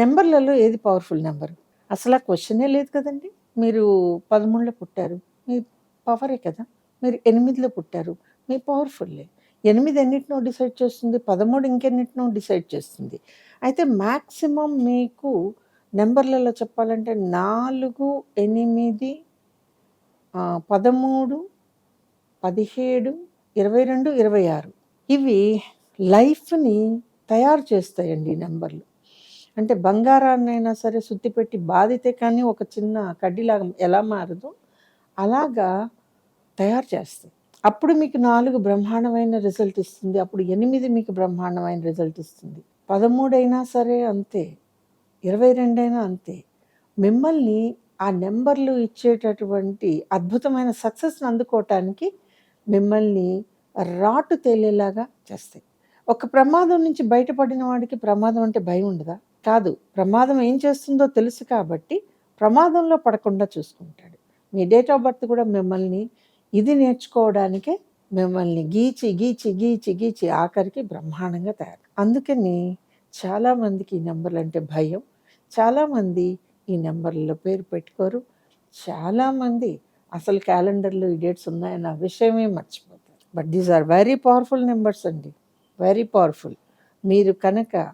నెంబర్లలో ఏది powerful number అసలు ఆ క్వశ్చనే లేదు కదండి. మీరు పదమూడులో పుట్టారు. మీ పవరే కదా. మీరు ఎనిమిదిలో పుట్టారు. మీ పవర్ఫుల్లే ఎనిమిది ఎన్నిటినో డిసైడ్ చేస్తుంది. పదమూడు ఇంకెన్నిటినో డిసైడ్ చేస్తుంది. అయితే మ్యాక్సిమం మీకు నెంబర్లలో చెప్పాలంటే నాలుగు ఎనిమిది పదమూడు పదిహేడు ఇరవై రెండు ఇరవై ఆరు. ఇవి లైఫ్ని తయారు చేస్తాయండి నెంబర్లు. అంటే బంగారాన్నైనా సరే శుద్ధి పెట్టి బాధితే కానీ ఒక చిన్న కడ్డీలాగా ఎలా మారదో అలాగా తయారు చేస్తాయి. అప్పుడు మీకు నాలుగు బ్రహ్మాండమైన రిజల్ట్ ఇస్తుంది. అప్పుడు ఎనిమిది మీకు బ్రహ్మాండమైన రిజల్ట్ ఇస్తుంది. పదమూడు అయినా సరే అంతే. ఇరవై రెండైనా అంతే. మిమ్మల్ని ఆ నెంబర్లు ఇచ్చేటటువంటి అద్భుతమైన సక్సెస్ని అందుకోవటానికి మిమ్మల్ని రాటు తేలేలాగా చేస్తాయి. ఒక ప్రమాదం నుంచి బయటపడిన వాడికి ప్రమాదం అంటే భయం ఉండదా? కాదు ప్రమాదం ఏం చేస్తుందో తెలుసు కాబట్టి ప్రమాదంలో పడకుండా చూసుకుంటాడు. మీ డేట్ ఆఫ్ బర్త్ కూడా మిమ్మల్ని ఇది నేర్చుకోవడానికే మిమ్మల్ని గీచి గీచి గీచి గీచి ఆఖరికి బ్రహ్మాండంగా తయారు. అందుకని చాలామందికి ఈ నెంబర్లు అంటే భయం. చాలామంది ఈ నెంబర్లలో పేరు పెట్టుకోరు. చాలామంది అసలు క్యాలెండర్లో ఈ డేట్స్ ఉన్నాయన్న విషయమే మర్చిపోతారు. But these are very powerful numbers అండి. Very powerful. మీరు కనుక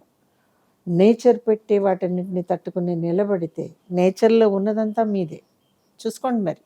నేచర్ పెట్టే వాటన్నిటిని తట్టుకుని నిలబడితే నేచర్లో ఉన్నదంతా మీదే. చూసుకోండి మరి.